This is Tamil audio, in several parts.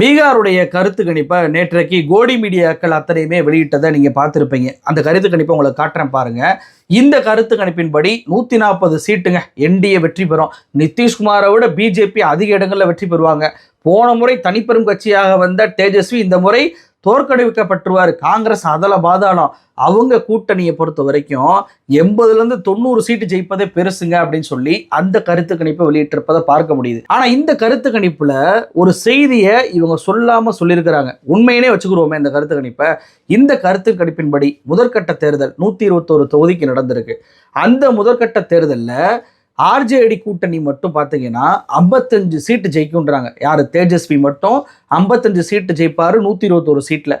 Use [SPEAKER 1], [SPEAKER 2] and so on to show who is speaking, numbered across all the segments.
[SPEAKER 1] பீகாருடைய கருத்து கணிப்பை நேற்றைக்கு கோடி மீடியாக்கள் அத்தனையுமே வெளியிட்டதை நீங்கள் பார்த்துருப்பீங்க. அந்த கருத்து கணிப்பை உங்களுக்கு காட்டுறேன் பாருங்கள் இந்த கருத்து கணிப்பின்படி நூற்றி நாற்பது சீட்டுங்க என்டிஏ வெற்றி பெறும். நிதிஷ்குமாரை விட பிஜேபி அதிக இடங்களில் வெற்றி பெறுவாங்க. போன முறை தனிப்பெரும் கட்சியாக வந்த தேஜஸ்வி இந்த முறை தோற்கடிக்கப்பட்டுருவார். காங்கிரஸ் அதல பாதாளம். அவங்க கூட்டணியை பொறுத்த வரைக்கும் எண்பதுலேருந்து தொண்ணூறு சீட்டு ஜெயிப்பதே பெருசுங்க அப்படின்னு சொல்லி அந்த கருத்து கணிப்பை வெளியிட்டிருப்பதை பார்க்க முடியுது. ஆனால் இந்த கருத்து கணிப்பில் ஒரு செய்தியை இவங்க சொல்லாமல் சொல்லியிருக்கிறாங்க. உண்மையினே வச்சுக்கிறோமே இந்த கருத்து கணிப்பை. இந்த கருத்து கணிப்பின்படி முதற்கட்ட தேர்தல் நூற்றி இருபத்தோரு தொகுதிக்கு நடந்திருக்கு. அந்த முதற்கட்ட தேர்தலில் ஆர்ஜேடி கூட்டணி மட்டும் பார்த்தீங்கன்னா ஐம்பத்தஞ்சு சீட்டு ஜெயிக்கும்ன்றாங்க. யார்? தேஜஸ்வி மட்டும் ஐம்பத்தஞ்சு சீட்டு ஜெயிப்பார் நூற்றி இருபத்தோரு சீட்டில்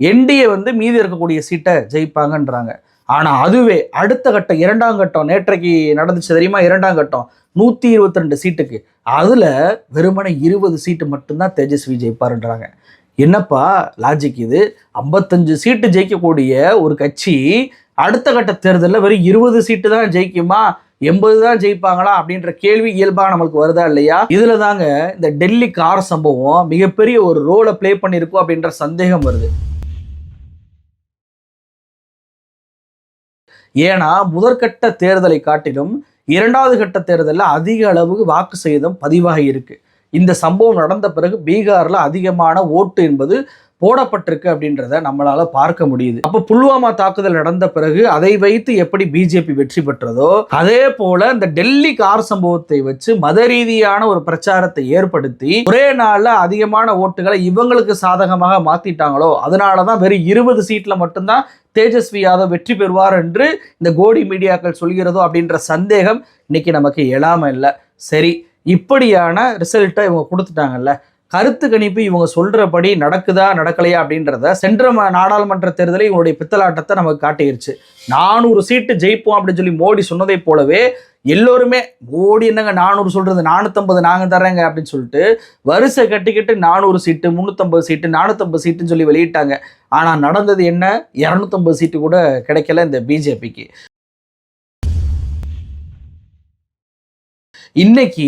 [SPEAKER 1] என்டிஏ வந்து மீதி இருக்கக்கூடிய சீட்டை ஜெயிப்பாங்கன்றாங்க. ஆனால் அதுவே அடுத்த கட்டம் இரண்டாம் கட்டம் நேற்றைக்கு நடந்துச்சு தெரியுமா? இரண்டாம் கட்டம் நூற்றி இருபத்தி ரெண்டு சீட்டுக்கு. அதில் வெறுமனே இருபது சீட்டு மட்டும்தான் தேஜஸ்வி ஜெயிப்பாருன்றாங்க. என்னப்பா லாஜிக் இது? ஐம்பத்தஞ்சு சீட்டு ஜெயிக்கக்கூடிய ஒரு கட்சி அடுத்த கட்ட தேர்தலில் வெறும் இருபது சீட்டு தான் ஜெயிக்குமா? எண்பது தான் ஜெயிப்பாங்களா அப்படின்ற கேள்வி இயல்பாக நம்மளுக்கு வருதா இல்லையா? இதுல தாங்க இந்த டெல்லி கார் சம்பவம் மிகப்பெரிய ஒரு ரோலை பிளே பண்ணியிருக்கோம் அப்படின்ற சந்தேகம் வருது. ஏன்னா முதற்கட்ட தேர்தலை காட்டிலும் இரண்டாவது கட்ட தேர்தலில் அதிக அளவுக்கு வாக்கு சேதம் பதிவாகி இருக்கு. இந்த சம்பவம் நடந்த பிறகு பீகார்ல அதிகமான ஓட்டு என்பது போடப்பட்டிருக்கு அப்படின்றத நம்மளால பார்க்க முடியுது. அப்போ புல்வாமா தாக்குதல் நடந்த பிறகு அதை வைத்து எப்படி பிஜேபி வெற்றி பெற்றதோ அதே போல இந்த டெல்லி கார் சம்பவத்தை வச்சு மத ரீதியான ஒரு பிரச்சாரத்தை ஏற்படுத்தி ஒரே நாள்ல அதிகமான ஓட்டுகளை இவங்களுக்கு சாதகமாக மாத்திட்டாங்களோ அதனாலதான் வெறும் இருபது சீட்ல மட்டும்தான் தேஜஸ்வி யாதவ் வெற்றி பெறுவார் என்று இந்த கோடி மீடியாக்கள் சொல்கிறதோ அப்படின்ற சந்தேகம் இன்னைக்கு நமக்கு எழாம இல்லை. சரி இப்படியான ரிசல்ட்டை இவங்க கொடுத்துட்டாங்கல்ல கருத்து கணிப்பு இவங்க சொல்கிறபடி நடக்குதா நடக்கலையா அப்படின்றத சென்ற ம- நாடாளுமன்ற தேர்தலில் இவங்களுடைய பித்தலாட்டத்தை நமக்கு காட்டிருச்சு. நானூறு சீட்டு ஜெயிப்போம் அப்படின்னு சொல்லி மோடி சொன்னதை போலவே எல்லோருமே மோடி என்னங்க நானூறு சொல்கிறது நானூற்றம்பது நாங்கள் தரேங்க அப்படின்னு சொல்லிட்டு வரிசை கட்டிக்கிட்டு நானூறு சீட்டு முந்நூற்றம்பது சீட்டு நானூற்றம்பது சீட்டுன்னு சொல்லி வெளியிட்டாங்க. ஆனால் நடந்தது என்ன? இரநூத்தம்பது சீட்டு கூட கிடைக்கல இந்த பிஜேபிக்கு. இன்னைக்கு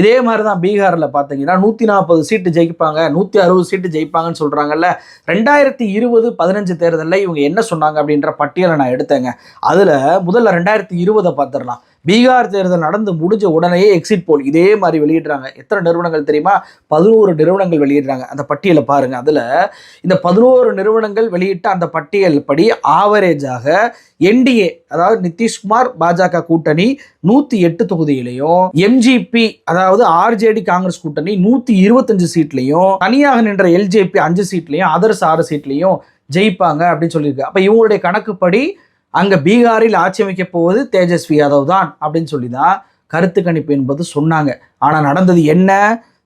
[SPEAKER 1] இதே மாதிரி தான் பீகாரில் பார்த்தீங்கன்னா நூற்றி நாற்பது சீட்டு ஜெயிப்பாங்க நூற்றி அறுபது சீட்டு ஜெயிப்பாங்கன்னு சொல்கிறாங்கல்ல ரெண்டாயிரத்தி இருபது பதினஞ்சு தேர்தலில் இவங்க என்ன சொன்னாங்க அப்படின்ற பட்டியலை நான் எடுத்தேங்க. அதில் முதல்ல ரெண்டாயிரத்தி இருபதை பார்த்துடலாம். பீகார் தேர்தல் நடந்து முடிஞ்ச உடனேயே எக்ஸிட் போல் இதே மாதிரி வெளியிடுறாங்க. எத்தனை நிறுவனங்கள் தெரியுமா? பதினோரு நிறுவனங்கள் வெளியிடுறாங்க. அந்த பட்டியலை பாருங்க. அதில் இந்த பதினோரு நிறுவனங்கள் வெளியிட்ட அந்த பட்டியல் படி ஆவரேஜாக என்டிஏ அதாவது நிதிஷ்குமார் பாஜக கூட்டணி நூற்றி எட்டு தொகுதியிலையும் எம்ஜிபி அதாவது ஆர்ஜேடி காங்கிரஸ் கூட்டணி நூற்றி இருபத்தஞ்சு சீட்லையும் தனியாக நின்ற எல்ஜேபி அஞ்சு சீட்லையும் அதர்ஸ் ஆறு சீட்லையும் ஜெயிப்பாங்க அப்படின்னு சொல்லியிருக்கு. அப்போ இவங்களுடைய கணக்குப்படி அங்கே பீகாரில் ஆட்சி அமைக்கப் போவது தேஜஸ்வி யாதவ் தான் அப்படின்னு சொல்லி தான் கருத்து கணிப்பு என்பது சொன்னாங்க. ஆனால் நடந்தது என்ன?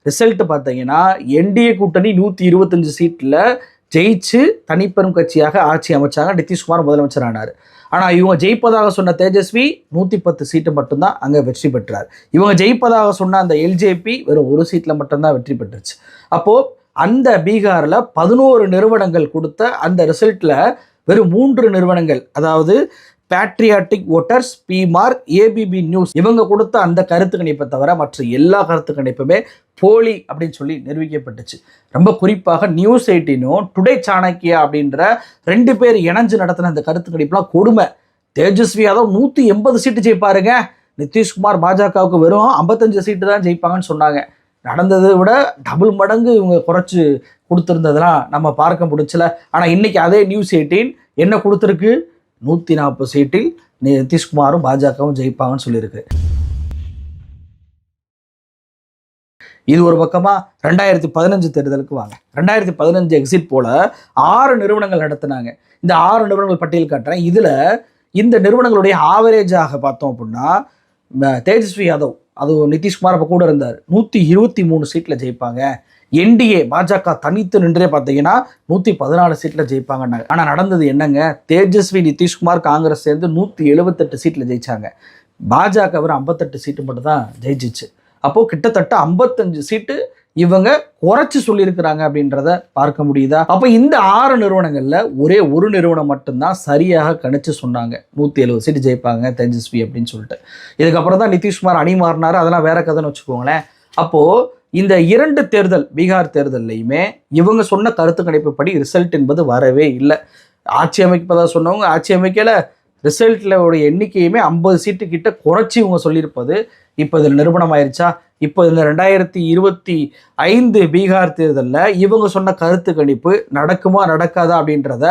[SPEAKER 1] ரிசல்ட் பார்த்தீங்கன்னா என்டிஏ கூட்டணி நூற்றி இருபத்தஞ்சு சீட்டில் ஜெயிச்சு தனிப்பெரும் கட்சியாக ஆட்சி அமைச்சாங்க நிதிஷ்குமார் முதலமைச்சர் ஆனார் ஆனால் இவங்க ஜெயிப்பதாக சொன்ன தேஜஸ்வி நூற்றி பத்து சீட்டு மட்டும்தான் அங்கே வெற்றி பெற்றார். இவங்க ஜெயிப்பதாக சொன்ன அந்த எல்ஜேபி வெறும் ஒரு சீட்டில் மட்டும்தான் வெற்றி பெற்றுச்சு. அப்போது அந்த பீகாரில் பதினோரு நிறுவனங்கள் கொடுத்த அந்த ரிசல்ட்டில் வெறும் மூன்று நிறுவனங்கள் அதாவது patriotic voters PMARQ ABP news இவங்க கொடுத்த அந்த கருத்து கணிப்பை தவிர மற்ற எல்லா கருத்து கணிப்புமே போலி அப்படின்னு சொல்லி நிரூபிக்கப்பட்டுச்சு. ரொம்ப குறிப்பாக நியூஸ் எயிட்டினும் டுடே சாணக்கியா அப்படின்ற ரெண்டு பேர் இணைஞ்சு நடத்தின அந்த கருத்து கணிப்புலாம் கொடுமை. தேஜஸ்வி யாதவ் நூற்றி எண்பது சீட்டு ஜெயிப்பாருங்க. நிதிஷ்குமார் பாஜகவுக்கு வெறும் ஐம்பத்தஞ்சு சீட்டு தான் ஜெயிப்பாங்கன்னு சொன்னாங்க. நடந்ததை விட டபுள் மடங்கு இவங்க குறைச்சி கொடுத்துருந்ததெல்லாம் நம்ம பார்க்க முடிச்சல ஆனால் இன்னைக்கு அதே நியூஸ் எயிட்டீன் என்ன கொடுத்துருக்கு? நூற்றி நாற்பது சீட்டில் நிதிஷ்குமாரும் பாஜகவும் ஜெயிப்பாங்கன்னு சொல்லியிருக்கு. இது ஒரு பக்கமாக ரெண்டாயிரத்தி பதினஞ்சு தேர்தலுக்கு வாங்க. ரெண்டாயிரத்தி பதினஞ்சு எக்ஸிட் போல் ஆறு நிறுவனங்கள் நடத்தினாங்க. இந்த ஆறு நிறுவனங்கள் பட்டியல் காட்டுறேன். இதில் இந்த நிறுவனங்களுடைய ஆவரேஜாக பார்த்தோம் அப்படின்னா தேஜஸ்வி யாதவ் அது நிதிஷ்குமார் அப்போ கூட இருந்தார். நூற்றி இருபத்தி மூணு சீட்டில் ஜெயிப்பாங்க. என்டிஏ பாஜக தனித்து நின்றே பார்த்தீங்கன்னா நூற்றி பதினாலு சீட்டில் ஜெயிப்பாங்கன்னாங்க ஆனால் நடந்தது என்னங்க? தேஜஸ்வி நிதிஷ்குமார் காங்கிரஸ் சேர்ந்து நூற்றி எழுபத்தெட்டு சீட்டில் ஜெயிச்சாங்க. பாஜக வெறும் ஐம்பத்தெட்டு சீட்டு மட்டும் தான் ஜெயிச்சிச்சு. அப்போது கிட்டத்தட்ட ஐம்பத்தஞ்சு சீட்டு இவங்க குறைச்சி சொல்லியிருக்கிறாங்க அப்படின்றத பார்க்க முடியுதா? அப்போ இந்த ஆறு நிறுவனங்களில் ஒரே ஒரு நிறுவனம் மட்டும்தான் சரியாக கணிச்சு சொன்னாங்க. நூற்றி எழுபது சீட்டு ஜெயிப்பாங்க தேஜஸ்வி அப்படின்னு சொல்லிட்டு. இதுக்கப்புறம் தான் நிதிஷ்குமார் அணி மாறினார். அதெல்லாம் வேற கதைன்னு வச்சுக்கோங்களேன். அப்போது இந்த இரண்டு தேர்தல் பீகார் தேர்தல்லையுமே இவங்க சொன்ன கருத்து கணிப்புப்படி ரிசல்ட் என்பது வரவே இல்லை. ஆட்சி அமைப்பதாக சொன்னவங்க ஆட்சி அமைக்கல. ரிசல்ட்ல உடைய எண்ணிக்கையுமே ஐம்பது சீட்டு கிட்ட குறைச்சி இவங்க சொல்லியிருப்பது இப்போ இதில் நிரூபணம் ஆயிருச்சா இப்போ இந்த ரெண்டாயிரத்தி இருபத்தி ஐந்து பீகார் தேர்தலில் இவங்க சொன்ன கருத்து கணிப்பு நடக்குமா நடக்காதா அப்படின்றத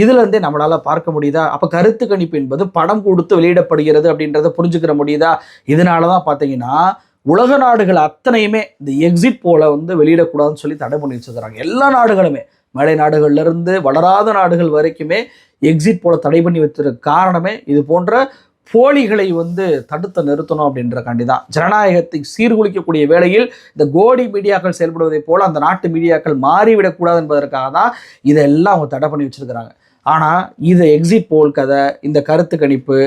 [SPEAKER 1] இதுலேருந்தே நம்மளால் பார்க்க முடியுதா? அப்போ கருத்து கணிப்பு என்பது படம் கொடுத்து வெளியிடப்படுகிறது அப்படின்றத புரிஞ்சுக்கிற முடியுதா? இதனால தான் பார்த்தீங்கன்னா உலக நாடுகள் அத்தனையுமே இந்த எக்ஸிட் போல வந்து வெளியிடக்கூடாதுன்னு சொல்லி தடை பண்ணி வச்சிருக்கிறாங்க. எல்லா நாடுகளுமே மலை நாடுகள்லேருந்து வளராத நாடுகள் வரைக்குமே எக்ஸிட் போல தடை பண்ணி வச்சிருக்க காரணமே இது போன்ற போலிகளை வந்து தடுத்து நிறுத்தணும் அப்படின்றக்காண்டி தான். ஜனநாயகத்தை சீர்குலைக்கக்கூடிய வேளையில் இந்த கோடி மீடியாக்கள் செயல்படுவதைப் போல அந்த நாட்டு மீடியாக்கள் மாறிவிடக்கூடாது என்பதற்காக தான் இதெல்லாம் அவங்க தடை பண்ணி வச்சிருக்கிறாங்க. ஆனால் இது எக்ஸிட் போல் கதை இந்த கருத்து கணிப்பு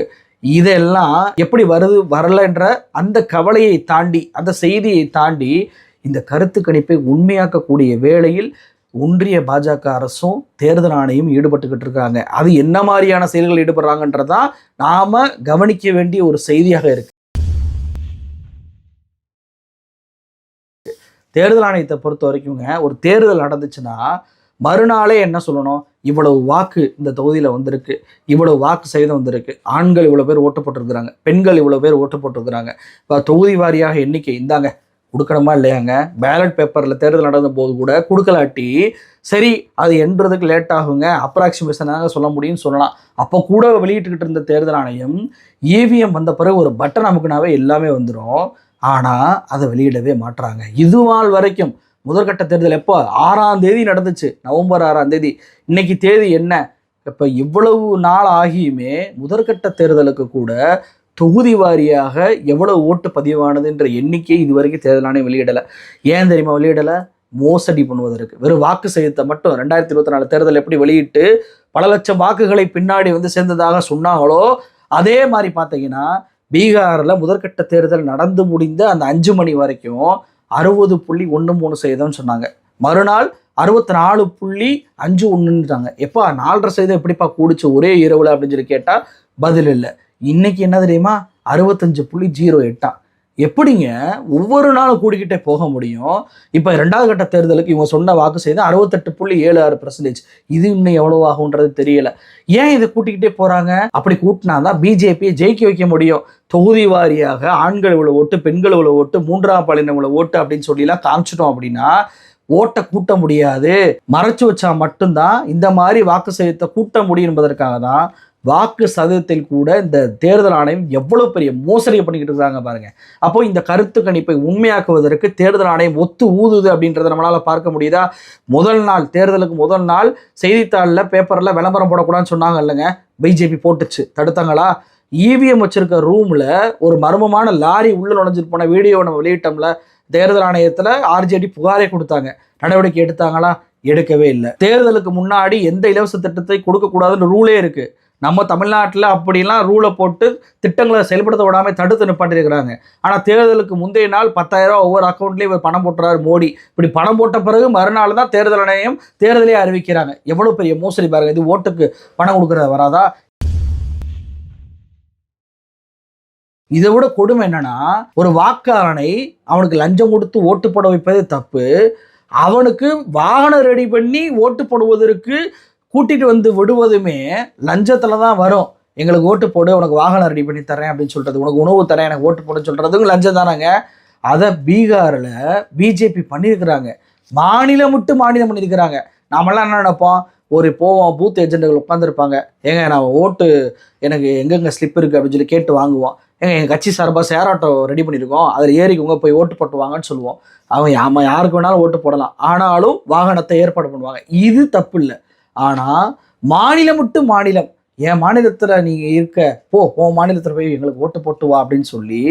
[SPEAKER 1] இதெல்லாம் எப்படி வருது வரலன்ற அந்த கவலையை தாண்டி அந்த செய்தியை தாண்டி இந்த கருத்து கணிப்பை உண்மையாக்கக்கூடிய வேளையில் ஒன்றிய பாஜக அரசும் தேர்தல் ஆணையம் ஈடுபட்டுக்கிட்டு இருக்காங்க. அது என்ன மாதிரியான செயல்கள் ஈடுபடுறாங்கன்றதான் நாம கவனிக்க வேண்டிய ஒரு செய்தியாக இருக்கு. தேர்தல் ஆணையத்தை பொறுத்த வரைக்குங்க ஒரு தேர்தல் நடந்துச்சுன்னா மறுநாளே என்ன சொல்லணும்? இவ்வளவு வாக்கு இந்த தொகுதியில் வந்திருக்கு. இவ்வளவு வாக்கு சதவீதம் வந்திருக்கு. ஆண்கள் இவ்வளோ பேர் ஓட்டு போட்டிருக்கிறாங்க. பெண்கள் இவ்வளோ பேர் ஓட்டு போட்டிருக்கிறாங்க. இப்போ தொகுதி வாரியாக எண்ணிக்கை இந்தாங்க. கொடுக்கணுமா இல்லையாங்க? பேலட் பேப்பரில் தேர்தல் நடந்த போது கூட கொடுக்கலாட்டி சரி அது என்றதுக்கு லேட் ஆகுங்க. அப்ராக்சிமேஷனாக சொல்ல முடியும்னு சொல்லலாம். அப்போ கூட வெளியிட்டுக்கிட்டு இருந்த தேர்தல் ஆணையம் இவிஎம் வந்த பிறகு ஒரு பட்டன் அமுக்குனாவே எல்லாமே வந்துடும் ஆனால் அதை வெளியிடவே மாட்டுறாங்க இதுவாள் வரைக்கும் முதற்கட்ட தேர்தல் எப்போ? ஆறாம் தேதி நடந்துச்சு. நவம்பர் ஆறாம் தேதி. இன்னைக்கு தேதி என்ன? இப்போ இவ்வளவு நாள் ஆகியுமே முதற்கட்ட தேர்தலுக்கு கூட தொகுதி வாரியாக எவ்வளவு ஓட்டு பதிவானதுன்ற எண்ணிக்கை இதுவரைக்கும் தேர்தல் ஆணையம் வெளியிடலை. ஏன் தெரியுமா வெளியிடலை? மோசடி பண்ணுவதற்கு. வெறும் வாக்கு சதவீதத்தை மட்டும் ரெண்டாயிரத்தி இருபத்தி நாலு தேர்தல் எப்படி வெளியிட்டு பல லட்சம் வாக்குகளை பின்னாடி வந்து சேர்ந்ததாக சொன்னாங்களோ அதே மாதிரி பார்த்தீங்கன்னா பீகாரில் முதற்கட்ட தேர்தல் நடந்து முடிந்த அந்த அஞ்சு மணி வரைக்கும் அறுபது புள்ளி ஒன்று மூணு சதவீதம்னு சொன்னாங்க. மறுநாள் அறுபத்தி நாலு புள்ளி அஞ்சு ஒன்றுன்றாங்க எப்பா நாலரை சதவீதம் எப்படிப்பா கூடிச்சு? ஒரே இரவுல அப்படின்னு சொல்லி கேட்டால் பதில் இல்லை. இன்னைக்கு என்ன தெரியுமா? அறுபத்தஞ்சு புள்ளி ஜீரோ எட்டாம். எப்படிங்க ஒவ்வொரு நாளும் கூடிக்கிட்டே போக முடியும்? இப்போ ரெண்டாவது கட்ட தேர்தலுக்கு இவங்க சொன்ன வாக்கு செய்து அறுபத்தெட்டு புள்ளி ஏழு ஆறு பர்சன்டேஜ் இது இன்னும் எவ்வளவு ஆகுன்றது தெரியல. ஏன் இதை கூட்டிக்கிட்டே போறாங்க? அப்படி கூட்டினா தான் பிஜேபியை ஜெயிக்க வைக்க முடியும். தொகுதி வாரியாக ஆண்கள் இவ்வளோ ஓட்டு பெண்கள் இவ்வளோ ஓட்டு மூன்றாம் பாலின இவ்வளோ ஓட்டு அப்படின்னு சொல்லிலாம் காமிச்சிட்டோம் அப்படின்னா ஓட்டை கூட்ட முடியாது. மறைச்சு வச்சா மட்டும்தான் இந்த மாதிரி வாக்கு சேதத்தை கூட்ட முடியும் என்பதற்காக தான் வாக்கு சதவீதத்தில் கூட இந்த தேர்தல் ஆணையம் எவ்வளவு பெரிய மோசடியை பண்ணிக்கிட்டு இருக்காங்க பாருங்க. அப்போ இந்த கருத்து கணிப்பை உண்மையாக்குவதற்கு தேர்தல் ஆணையம் ஒத்து ஊதுது அப்படின்றத நம்மளால பார்க்க முடியுதா? முதல் நாள் தேர்தலுக்கு முதல் நாள் செய்தித்தாளில் பேப்பரில் விளம்பரம் போடக்கூடாதுன்னு சொன்னாங்க இல்லைங்க. பிஜேபி போட்டுச்சு. தடுத்தாங்களா? இவிஎம் வச்சிருக்க ரூம்ல ஒரு மர்மமான லாரி உள்ள நுழைஞ்சிட்டு போன வீடியோ நம்ம வெளியிட்டோம்ல. தேர்தல் ஆணையத்தில் ஆர்ஜேடி புகாரே கொடுத்தாங்க. நடவடிக்கை எடுத்தாங்களா? எடுக்கவே இல்லை. தேர்தலுக்கு முன்னாடி எந்த இலவச திட்டத்தை கொடுக்கக்கூடாதுன்னு ரூலே இருக்குது நம்ம தமிழ்நாட்டில் அப்படிலாம் ரூலை போட்டு திட்டங்களை செயல்படுத்த விடாமல் தடுத்து நிப்பாட்டிருக்கிறாங்க ஆனால் தேர்தலுக்கு முந்தைய நாள் பத்தாயிரம் ஒவ்வொரு அக்கௌண்ட்லேயும் இவர் பணம் போட்டுறாரு மோடி. இப்படி பணம் போட்ட பிறகு மறுநாள் தான் தேர்தல் ஆணையம் தேர்தலே அறிவிக்கிறாங்க. எவ்வளோ பெரிய மோசடி பாருங்க. இது ஓட்டுக்கு பணம் கொடுக்குறது வராதா? இதை விட கொடுமை என்னன்னா ஒரு வாக்காளனை அவனுக்கு லஞ்சம் கொடுத்து ஓட்டு போட வைப்பது தப்பு. அவனுக்கு வாகனம் ரெடி பண்ணி ஓட்டு போடுவதற்கு கூட்டிட்டு வந்து விடுவதுமே லஞ்சத்துல தான் வரும். எங்களுக்கு ஓட்டு போடு உனக்கு வாகனம் ரெடி பண்ணி தரேன் அப்படின்னு சொல்றது உனக்கு உணவு தரேன் எனக்கு ஓட்டு போட சொல்றதுக்கு லஞ்சம் தானாங்க. அதை பீகாரில் பிஜேபி பண்ணியிருக்கிறாங்க மாநிலம் விட்டு மாநிலம் பண்ணியிருக்கிறாங்க நாமெல்லாம் என்ன நினைப்போம்? ஒரு போவோம் பூத் ஏஜெண்டுகள் உட்காந்துருப்பாங்க ஏங்க நான் ஓட்டு எனக்கு எங்கெங்க ஸ்லிப் இருக்குது அப்படின்னு சொல்லி கேட்டு வாங்குவோம். ஏங்க எங்கள் கட்சி சார்பாக ஷேர் ஆட்டோ ரெடி பண்ணியிருக்கோம் அதில் ஏறிக்கவங்க போய் ஓட்டு போட்டு வாங்கன்னு சொல்லுவோம். அவன் ஆமாம் யாருக்கு வேணாலும் ஓட்டு போடலாம். ஆனாலும் வாகனத்தை ஏற்பாடு பண்ணுவாங்க. இது தப்பு இல்லை. ஆனால் மாநிலம் விட்டு மாநிலம். என் மாநிலத்தில் நீங்கள் இருக்க போ உன் மாநிலத்தில் போய் எங்களுக்கு ஓட்டு போட்டு வா அப்படின்னு சொல்லி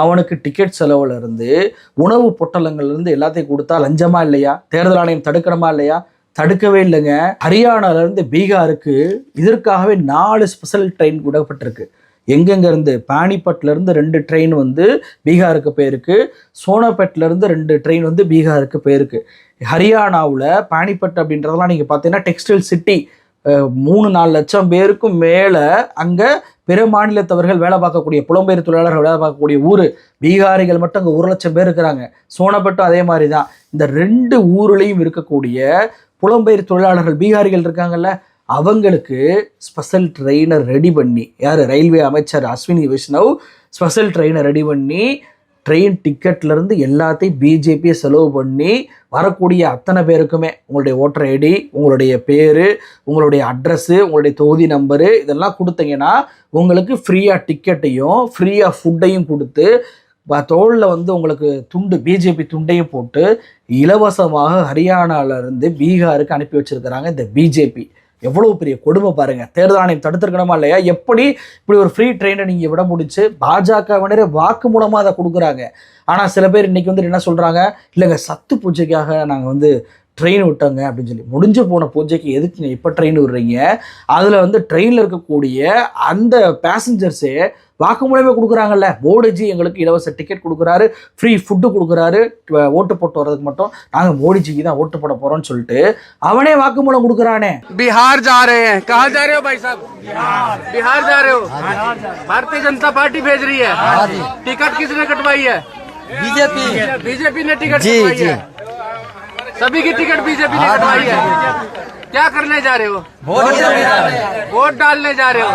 [SPEAKER 1] அவனுக்கு டிக்கெட் செலவுல இருந்து உணவு பொட்டலங்கள்லேருந்து எல்லாத்தையும் கொடுத்தா லஞ்சமா இல்லையா? தேர்தல் ஆணையம் தடுக்கணுமா இல்லையா? தடுக்கவே இல்லைங்க. ஹரியானாலேருந்து பீகாருக்கு இதற்காகவே நாலு ஸ்பெஷல் ட்ரெயின் விடப்பட்டிருக்கு. எங்கெங்கேருந்து? பானிபட்லேருந்து ரெண்டு ட்ரெயின் வந்து பீகாருக்கு போயிருக்கு. சோணப்பட்லேருந்து ரெண்டு ட்ரெயின் வந்து பீகாருக்கு போயிருக்கு. ஹரியானாவில் பானிபட் அப்படின்றதெல்லாம் நீங்கள் பார்த்தீங்கன்னா டெக்ஸ்டைல் சிட்டி மூணு நாலு லட்சம் பேருக்கும் மேலே அங்கே பிற மாநிலத்தவர்கள் வேலை பார்க்கக்கூடிய புலம்பெயர் தொழிலாளர்கள் வேலை பார்க்கக்கூடிய ஊர். பீகாரிகள் மட்டும் அங்கே ஒரு லட்சம் பேர் இருக்கிறாங்க. சோனப்பட்டும் அதே மாதிரி தான் இந்த ரெண்டு ஊர்லேயும் இருக்கக்கூடிய புலம்பெயர் தொழிலாளர்கள் பீகாரிகள் இருக்காங்கல்ல அவங்களுக்கு ஸ்பெஷல் ட்ரெயினர் ரெடி பண்ணி யார்? ரயில்வே அமைச்சர் அஸ்வினி வைஷ்ணவ் ஸ்பெஷல் ட்ரெயினை ரெடி பண்ணி ட்ரெயின் டிக்கெட்லேருந்து எல்லாத்தையும் பிஜேபியை செலவு பண்ணி வரக்கூடிய அத்தனை பேருக்குமே உங்களுடைய ஓட்டர் ஐடி உங்களுடைய பேர் உங்களுடைய அட்ரஸ்ஸு உங்களுடைய தொகுதி நம்பரு இதெல்லாம் கொடுத்தீங்கன்னா உங்களுக்கு ஃப்ரீயாக டிக்கெட்டையும் ஃப்ரீயாக ஃபுட்டையும் கொடுத்து தோளில் வந்து உங்களுக்கு துண்டு பிஜேபி துண்டையும் போட்டு இலவசமாக ஹரியானாவிலேருந்து பீகாருக்கு அனுப்பி வச்சுருக்கிறாங்க இந்த பிஜேபி எவ்வளவு பெரிய கொடுமை பாருங்க. தேர்தல் ஆணையம் தடுத்திருக்கணுமா இல்லையா? எப்படி இப்படி ஒரு ஃப்ரீ ட்ரெயினை நீங்க விட முடிச்சு பாஜகவினரே வாக்கு மூலமா அதை கொடுக்குறாங்க. ஆனா சில பேர் இன்னைக்கு வந்து என்ன சொல்றாங்க? இல்லைங்க சத்து பூஜைக்காக நாங்க வந்து ட்ரெயின் விட்டோங்க அப்படின்னு சொல்லி. முடிஞ்சு போன பூஜைக்கு எதுக்குங்க இப்போ ட்ரெயின் விடுறீங்க? அதில் வந்து ட்ரெயினில் இருக்கக்கூடிய அந்த பேசஞ்சர்ஸே வாக்குமூலமே கொடுக்குறாங்கல்ல மோடிஜி எங்களுக்கு இலவச டிக்கெட் கொடுக்குறாரு ஃப்ரீ ஃபுட்டு கொடுக்குறாரு ட்வ- ஓட்டு போட்டு வர்றதுக்கு மட்டும் நாங்கள் மோடிஜிக்கு தான் ஓட்டு போட போகிறோம்னு சொல்லிட்டு அவனே வாக்குமூலம் கொடுக்குறானே
[SPEAKER 2] बिहार जा रहे हैं कहाँ जा रहे हो भाई साहब बिहार जा रहे हो भारतीय जनता पार्टी भेज रही है टिकट किसने कटवाई है
[SPEAKER 3] बीजेपी
[SPEAKER 2] बीजेपी ने टिकट
[SPEAKER 3] जी,
[SPEAKER 2] कटवाई
[SPEAKER 3] जी।
[SPEAKER 2] है सभी की टिकट बीजेपी ने कटवाई है क्या करने जा रहे हो वोट डालने जा रहे हो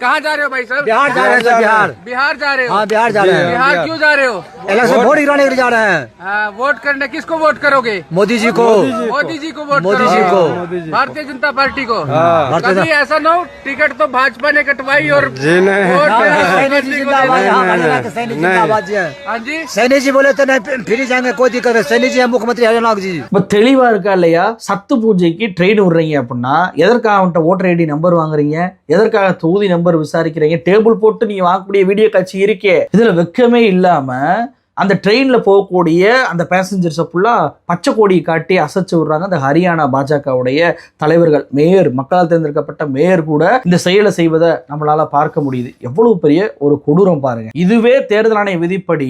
[SPEAKER 2] कहाँ जा रहे हो भाई साहब
[SPEAKER 3] बिहार जा रहे हैं सर बिहार
[SPEAKER 2] बिहार जा रहे हो
[SPEAKER 3] हाँ बिहार जा रहे हैं
[SPEAKER 2] बिहार क्यों जा रहे हो
[SPEAKER 3] इलेक्शन वोट गिराने के लिए जा रहे हैं
[SPEAKER 2] हाँ, वोट करने किसको वोट करोगे
[SPEAKER 3] मोदी जी को
[SPEAKER 2] मोदी जी को वोट
[SPEAKER 3] मोदी जी
[SPEAKER 2] करोगे?
[SPEAKER 3] को
[SPEAKER 2] भारतीय जनता पार्टी को
[SPEAKER 3] भारतीय
[SPEAKER 2] कभी ऐसा ना हो टिकट तो भाजपा ने कटवाई और वोट
[SPEAKER 3] सैनी जी जिंदाबाद यहाँ खड़े रहते सैनी जिंदाबाद जी हैं
[SPEAKER 2] हाँ जी
[SPEAKER 3] सैनी जी बोले तो नहीं फिर जाएंगे कोई दिक्कत है सैनी जी है मुख्यमंत्री हरियाणा जी
[SPEAKER 1] இப்போ தெளிவாக இருக்கா இல்லையா சத்து பூஜைக்கு ட்ரெயின் விடுறீங்க அப்படின்னா எதற்காக அவன்கிட்ட ஓட்டர் ஐடி நம்பர் வாங்குறீங்க? எதற்காக தொகுதி நம்பர் விசாரிக்கிறீங்க? டேபிள் போட்டு நீங்கள் வாங்கக்கூடிய வீடியோ காட்சி இருக்கே. இதில் வெக்கமே இல்லாமல் அந்த ட்ரெயினில் போகக்கூடிய அந்த பேசஞ்சர்ஸை ஃபுல்லாக பச்சை கொடியை காட்டி அசைச்சு விடுறாங்க அந்த ஹரியானா பாஜகவுடைய தலைவர்கள். மேயர் மக்களால் தேர்ந்தெடுக்கப்பட்ட மேயர் கூட இந்த செயலை செய்வதை நம்மளால் பார்க்க முடியுது. எவ்வளவு பெரிய ஒரு கொடூரம் பாருங்க. இதுவே தேர்தல் ஆணைய விதிப்படி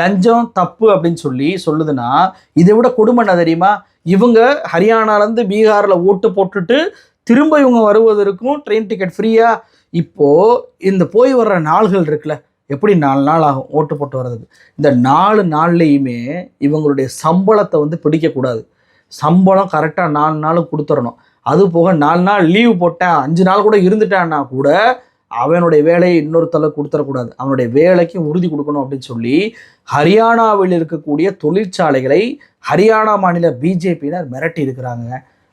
[SPEAKER 1] லஞ்சம் தப்பு அப்படின்னு சொல்லி சொல்லுதுன்னா இதை விட கொடுமை என்ன தெரியுமா? இவங்க ஹரியானாலேருந்து பீகாரில் ஓட்டு போட்டுட்டு திரும்ப இவங்க வருவதற்கும் ட்ரெயின் டிக்கெட் ஃப்ரீயாக இப்போது இந்த போய் வர்ற நாள்கள் இருக்குல்ல எப்படி நாலு நாள் ஆகும் ஓட்டு போட்டு வர்றதுக்கு? இந்த நாலு நாள்லேயுமே இவங்களுடைய சம்பளத்தை வந்து பிடிக்கக்கூடாது சம்பளம் கரெக்டாக நாலு நாள் கொடுத்துடணும் அது போக நாலு நாள் லீவு போட்டேன் அஞ்சு நாள் கூட இருந்துட்டான்னா கூட அவனுடைய வேலையை இன்னொருத்தல கொடுத்துடக்கூடாது அவனுடைய வேலைக்கு உறுதி கொடுக்கணும் அப்படின்னு சொல்லி ஹரியானாவில் இருக்கக்கூடிய தொழிற்சாலைகளை ஹரியானா மாநில பிஜேபியினர் மிரட்டி இருக்கிறாங்க.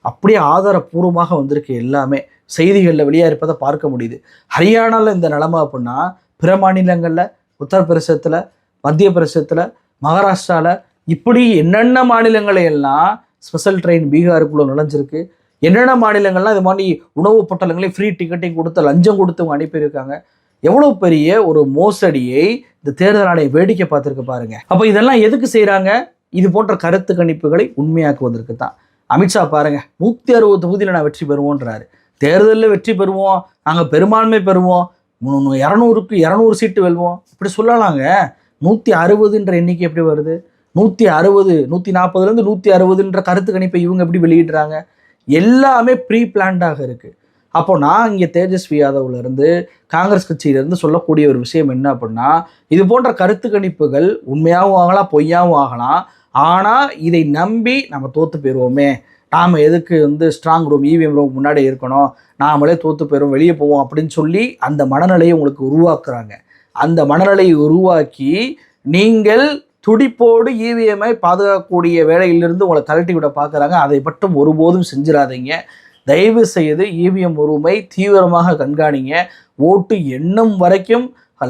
[SPEAKER 1] அப்படியே ஆதாரப்பூர்வமாக வந்திருக்கு எல்லாமே. செய்திகளில் வெளியாக இருப்பதை பார்க்க முடியுது. ஹரியானாவில் இந்த நிலமை அப்படின்னா பிற மாநிலங்களில் உத்தரப்பிரதேசத்தில் மத்திய பிரதேசத்தில் மகாராஷ்டிராவில் இப்படி என்னென்ன மாநிலங்களை எல்லாம் ஸ்பெஷல் ட்ரெயின் பீகாருக்குள்ளே நுழைஞ்சிருக்கு என்னென்ன மாநிலங்கள்லாம் இது மாதிரி உணவு பொட்டலங்களையும் ஃப்ரீ டிக்கெட்டையும் கொடுத்து லஞ்சம் கொடுத்து அனுப்பியிருக்காங்க. எவ்வளோ பெரிய ஒரு மோசடியை இந்த தேர்தல் ஆணையம் வேடிக்கை பார்த்துருக்கு பாருங்க. அப்போ இதெல்லாம் எதுக்கு செய்கிறாங்க இது போன்ற கருத்து கணிப்புகளை உண்மையாக்குவதற்கு தான் அமித்ஷா பாருங்கள் நூற்றி அறுபது தொகுதியில் நான் வெற்றி பெறுவோன்றாரு. தேர்தலில் வெற்றி பெறுவோம் நாங்கள் பெரும்பான்மை பெறுவோம் இரநூறுக்கு இரநூறு சீட்டு வெல்வோம். இப்படி சொல்லலாங்க. நூற்றி அறுபதுன்ற எண்ணிக்கை எப்படி வருது? நூற்றி அறுபது நூற்றி நாற்பதுலேருந்து நூற்றி அறுபதுன்ற கருத்து கணிப்பை இவங்க எப்படி வெளியிடுறாங்க? எல்லாமே ப்ரீ பிளான்டாக இருக்குது அப்போ நான் இங்கே தேஜஸ்வி யாதவ்லேருந்து காங்கிரஸ் கட்சியிலேருந்து சொல்லக்கூடிய ஒரு விஷயம் என்ன அப்படின்னா இது போன்ற கருத்து கணிப்புகள் உண்மையாகவும் ஆகலாம் பொய்யாகவும் ஆகலாம். ஆனால் இதை நம்பி நம்ம தோற்று போயிடுவோமே நாம் எதுக்கு வந்து ஸ்ட்ராங் ரூம் இவிஎம் ரூம் முன்னாடி இருக்கணும்? நாமளே தோற்று போயிடும் வெளியே போவோம் அப்படின்னு சொல்லி அந்த மனநிலையை உங்களுக்கு உருவாக்குறாங்க. அந்த மனநிலையை உருவாக்கி நீங்கள் துடிப்போடு இவிஎம்ஐ பாதுகாக்கக்கூடிய வேலையிலிருந்து உங்களை கழட்டி விட பார்க்குறாங்க. அதை மட்டும் ஒருபோதும் செஞ்சிடாதீங்க தயவு செய்து இவிஎம் உரிமை தீவிரமாக கண்காணிங்க. ஓட்டு எண்ணும் வரைக்கும்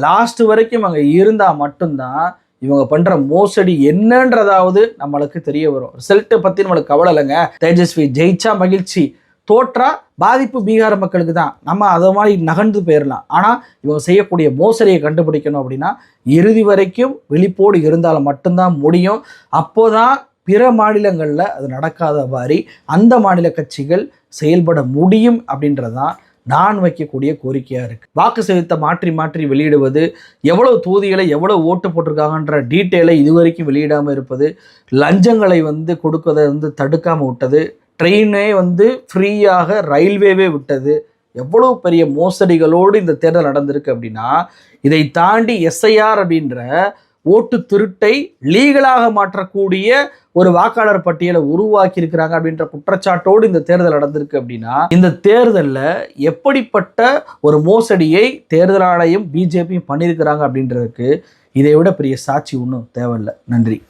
[SPEAKER 1] லாஸ்ட் வரைக்கும் அங்கே இருந்தால் மட்டும்தான் இவங்க பண்ணுற மோசடி என்னன்றதாவது நம்மளுக்கு தெரிய வரும். ரிசல்ட்டை பற்றி நம்மளுக்கு கவலை இல்லைங்க. தேஜஸ்வி ஜெயிச்சா மகிழ்ச்சி. தோற்றா பாதிப்பு பீகார் மக்களுக்கு தான். நம்ம அதை மாதிரி நகர்ந்து போயிடலாம் ஆனால் இவங்க செய்யக்கூடிய மோசடியை கண்டுபிடிக்கணும் அப்படின்னா இறுதி வரைக்கும் விழிப்போடு இருந்தால் மட்டும்தான் முடியும். அப்போதான் பிற மாநிலங்களில் அது நடக்காத மாதிரி அந்த மாநில கட்சிகள் செயல்பட முடியும் அப்படின்றதான் நான் வைக்கக்கூடிய கோரிக்கையாக இருக்குது வாக்கு செலுத்த மாற்றி மாற்றி வெளியிடுவது எவ்வளோ தொகுதிகளை எவ்வளோ ஓட்டு போட்டிருக்காங்கன்ற டீட்டெயிலை இதுவரைக்கும் வெளியிடாமல் இருப்பது லஞ்சங்களை வந்து கொடுக்கதை வந்து தடுக்காமல் விட்டது ட்ரெயினே வந்து ஃப்ரீயாக ரயில்வேவே விட்டது எவ்வளோ பெரிய மோசடிகளோடு இந்த தேர்தல் நடந்திருக்கு அப்படின்னா இதை தாண்டி எஸ்ஐஆர் அப்படின்ற ஓட்டு திருட்டை லீகலாக மாற்றக்கூடிய ஒரு வாக்காளர் பட்டியலை உருவாக்கி இருக்கிறாங்க அப்படின்ற குற்றச்சாட்டோடு இந்த தேர்தல் நடந்திருக்கு அப்படின்னா இந்த தேர்தலில் எப்படிப்பட்ட ஒரு மோசடியை தேர்தல் ஆணையம் பிஜேபியும் பண்ணியிருக்கிறாங்க அப்படின்றதுக்கு இதை விட பெரிய சாட்சி ஒன்றும் தேவையில்லை. நன்றி.